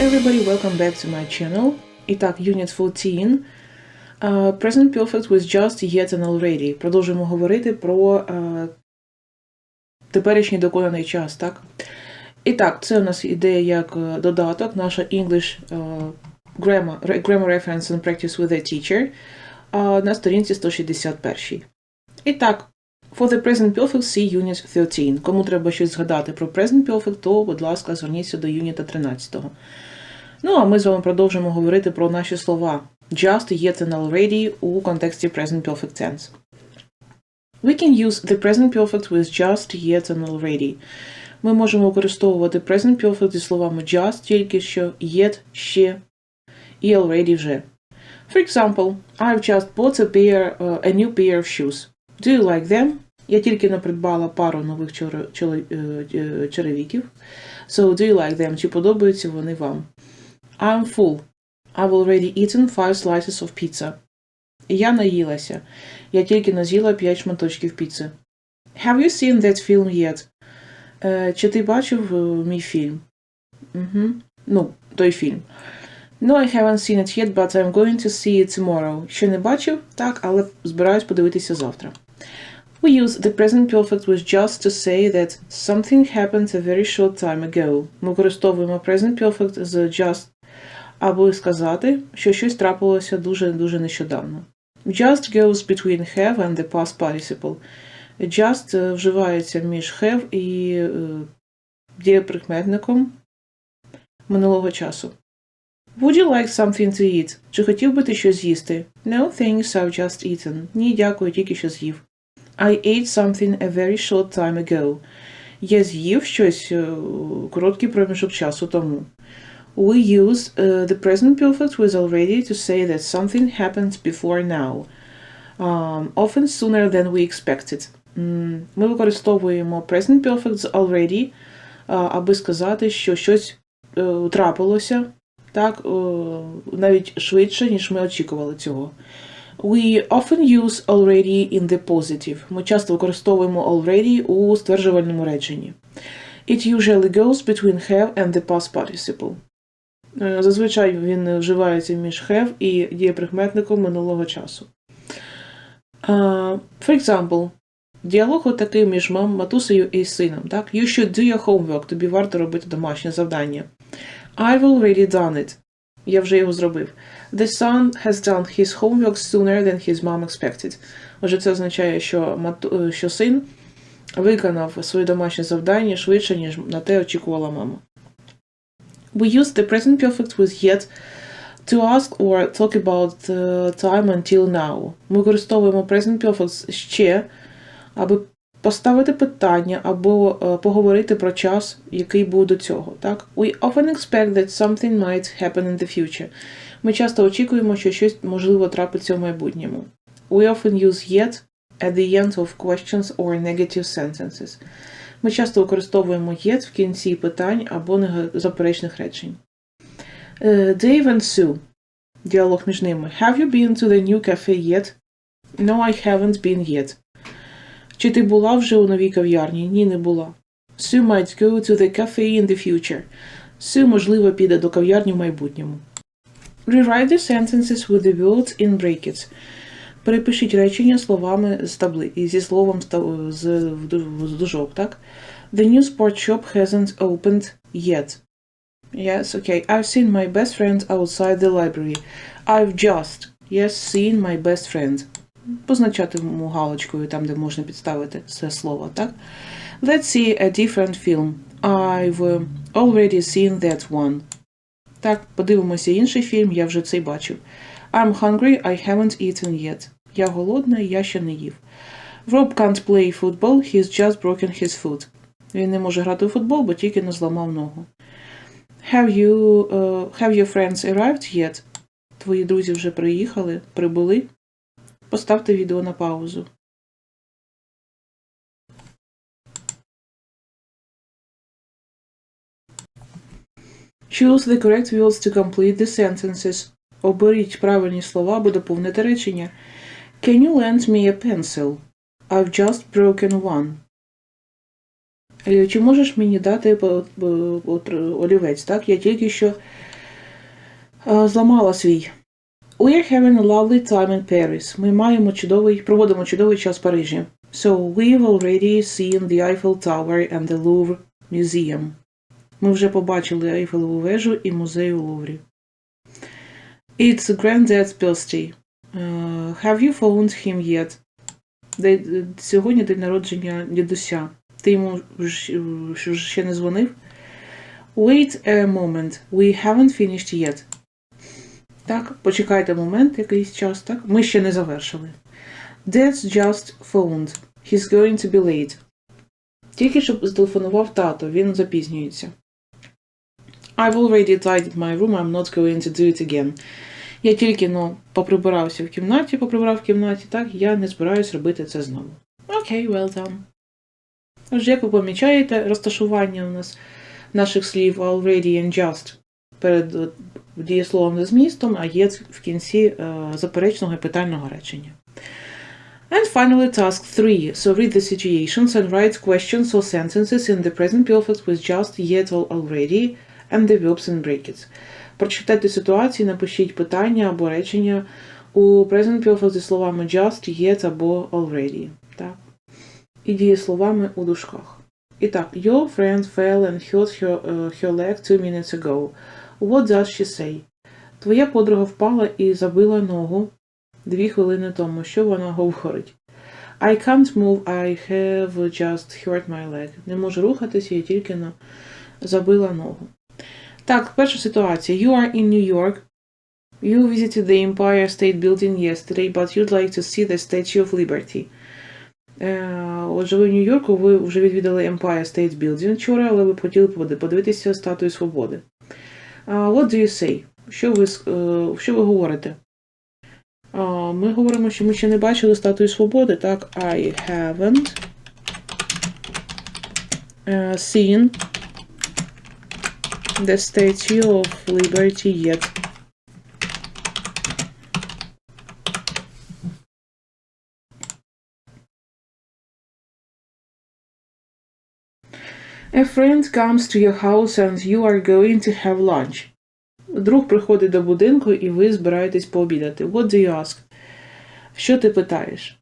everybody, welcome back to my channel. Итак, Unit 14. Uh, present perfect with just, yet and already. Продовжуємо говорити про uh, теперішній доконаний час, так? І так, це у нас іде як е, додаток, наша English е, Grammar, Grammar Reference and Practice with a Teacher е, на сторінці 161. І так, for the present perfect see Unit 13. Кому треба щось згадати про present perfect, то, будь ласка, зверніться до юніта 13. Ну, а ми з вами продовжимо говорити про наші слова just, yet and already у контексті present perfect tense. We can use the present perfect with just, yet and already. Ми можемо використовувати present perfect зі словами just, тільки що, yet, ще і already вже. For example, I've just bought a pair, uh, a new pair of shoes. Do you like them? Я тільки не придбала пару нових е, е, черевиків. So, do you like them? Чи подобаються вони вам? I'm full. I've already eaten five slices of pizza. Я наїлася. Я тільки наз'їла 5 шматочків піци. Have you seen that film yet? Е, чи ти бачив е, мій фільм? Угу. Ну, той фільм. No, I haven't seen it yet, but I'm going to see it tomorrow. Ще не бачив? Так, але збираюсь подивитися завтра. We use the present perfect with just to say that something happened a very short time ago. Ми використовуємо present perfect з just, аби сказати, що щось трапилося дуже-дуже нещодавно. Just goes between have and the past participle. Just е, вживається між have і е, дієприкметником минулого часу. Would you like something to eat? Чи хотів би ти щось з'їсти? No, thanks, I've just eaten. Ні, дякую, тільки що з'їв. I ate something a very short time ago. Я з'їв щось е, короткий проміжок часу тому. We use uh, the present perfect with already to say that something happened before now. Um, often sooner than we expected. М, Ми використовуємо present perfect з already, а, аби сказати, що щось е, трапилося так, е, навіть швидше, ніж ми очікували цього. We often use already in the positive. Ми часто використовуємо already у стверджувальному реченні. It usually goes between have and the past participle. Е, Зазвичай він вживається між have і дієприкметником минулого часу. А, For example, діалог отакий між мам, матусею і сином. Так? You should do your homework. Тобі варто робити домашнє завдання. I've already done it. Я вже його зробив. The son has done his homework sooner than his mom expected. Отже, це означає, що, мату... е, що син виконав своє домашнє завдання швидше, ніж на те очікувала мама. We use the present perfect with yet to ask or talk about the time until now. Ми використовуємо present perfect ще, аби поставити питання або е, поговорити про час, який був до цього. Так? We often expect that something might happen in the future. Ми часто очікуємо, що щось можливо трапиться в майбутньому. We often use yet at the end of questions or negative sentences. Ми часто використовуємо yet в кінці питань або заперечних речень. Е, Dave and Sue. Діалог між ними. Have you been to the new cafe yet? No, I haven't been yet. Чи ти була вже у новій кав'ярні? Ні, не була. Sue might go to the cafe in the future. Sue, можливо, піде до кав'ярні в майбутньому. Rewrite the sentences with the words in brackets. Перепишіть речення словами з табли зі словом з, дужок, так? The new sport shop hasn't opened yet. Yes, okay. I've seen my best friend outside the library. I've just, yes, seen my best friend. Позначати галочкою там, де можна підставити це слово, так? Let's see a different film. I've uh, already seen that one. Так, подивимося інший фільм, я вже цей бачив. I'm hungry, I haven't eaten yet. Я голодний, я ще не їв. Rob can't play football, he's just broken his foot. Він не може грати у футбол, бо тільки не зламав ногу. Have you, uh, have your friends arrived yet? Твої друзі вже приїхали, прибули? Поставте відео на паузу. Choose the correct words to complete the sentences. Оберіть правильні слова, аби доповнити речення. Can you lend me a pencil? I've just broken one. Е, Чи можеш мені дати по- от- олівець? Так, я тільки що Е, Зламала свій. We're having a lovely time in Paris. Ми маємо чудовий, проводимо чудовий час в Парижі. So we've already seen the Eiffel Tower and the Louvre Museum. Ми вже побачили Ейфелеву вежу і музей у Луврі. It's granddad's birthday. Uh, have you phoned him yet? Де- Сьогодні день народження дідуся. Ти йому ж- ж- ще не дзвонив? Wait a moment. We haven't finished yet. Так, почекайте момент, якийсь час, так? Ми ще не завершили. Dad's just phoned. He's going to be late. Тільки що зателефонував тато, він запізнюється. I've already tidied my room, I'm not going to do it again. Я тільки ну, поприбирався в кімнаті, поприбирав в кімнаті, так, я не збираюсь робити це знову. Окей, okay, well done. Отже, як ви помічаєте, розташування у нас наших слів already and just перед е, дієсловом за змістом, а є в кінці е, заперечного і питального речення. And finally, task 3. So read the situations and write questions or sentences in the present perfect with just, yet, or already, and the verbs in brackets. Прочитайте ситуації, напишіть питання або речення у present perfect зі словами just, yet або already. Так. І дієсловами у дужках. І так, your friend fell and hurt her, uh, her leg two minutes ago. What does she say? Твоя подруга впала і забила ногу дві хвилини тому. Що вона говорить? I can't move, I have just hurt my leg. Не можу рухатися, я тільки забила ногу. Так, перша ситуація. You are in New York. You visited the Empire State Building yesterday, but you'd like to see the Statue of Liberty. Е, Отже, ви в Нью-Йорку, ви вже відвідали Empire State Building вчора, але ви хотіли поди- подивитися статую свободи. What do you say? Що ви, е, що ви говорите? Ми говоримо, що ми ще не бачили статую свободи, так? I haven't е, seen the Statue of Liberty yet. A friend comes to your house and you are going to have lunch. Друг приходить до будинку і ви збираєтесь пообідати. What do you ask? Що ти питаєш?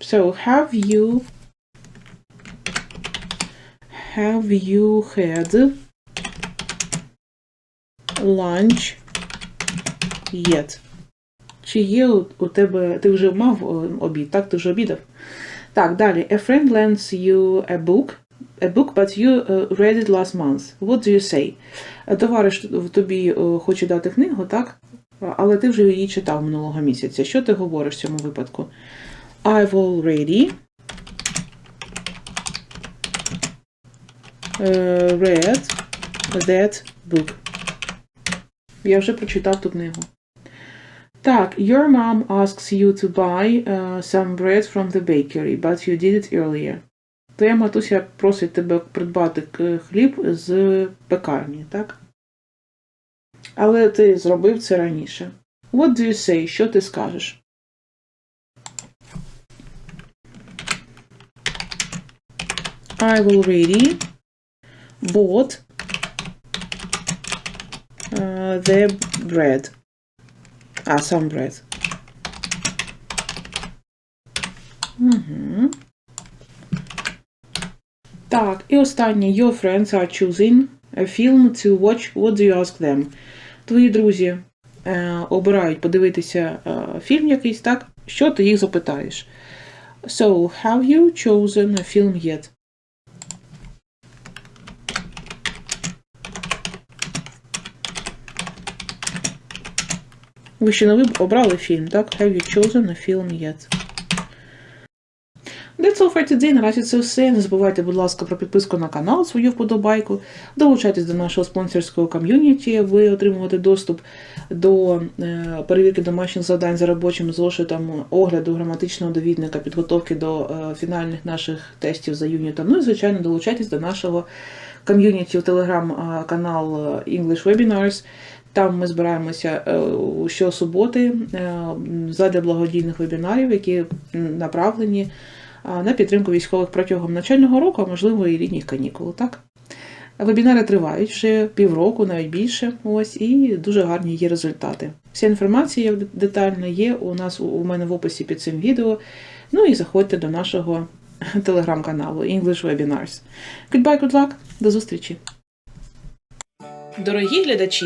So, have you have you had lunch yet? Чи є у, тебе, ти вже мав обід, так? Ти вже обідав? Так, далі. A friend lends you a book, a book, but you uh, read it last month. What do you say? Е, Товариш тобі е, хоче дати книгу, так? Але ти вже її читав минулого місяця. Що ти говориш в цьому випадку? I've already read that book. Я вже прочитав ту книгу. Так, your mom asks you to buy uh, some bread from the bakery, but you did it earlier. Твоя матуся просить тебе придбати хліб з пекарні, так? Але ти зробив це раніше. What do you say? Що ти скажеш? I've already bought uh, the bread. А, some bread. Угу. Так, і останнє. Your friends are choosing a film to watch. What do you ask them? Твої друзі е, обирають подивитися е, фільм якийсь, так? Що ти їх запитаєш? So, have you chosen a film yet? Ви ще не обрали фільм, так? Have you chosen a film yet? That's all for today. Наразі це все. Не забувайте, будь ласка, про підписку на канал, свою вподобайку. Долучайтесь до нашого спонсорського ком'юніті, аби отримувати доступ до е, перевірки домашніх завдань за робочим зошитом, огляду граматичного довідника, підготовки до е, фінальних наших тестів за юнітом. Ну і, звичайно, долучайтесь до нашого ком'юніті у телеграм-канал English Webinars. Там ми збираємося е, щосуботи е, задля благодійних вебінарів, які направлені на підтримку військових протягом навчального року, а можливо і літніх канікул. Так? Вебінари тривають вже півроку, навіть більше. Ось, і дуже гарні є результати. Вся інформація детальна є у нас у мене в описі під цим відео. Ну і заходьте до нашого телеграм-каналу English Webinars. Goodbye, good luck, до зустрічі! Дорогі глядачі!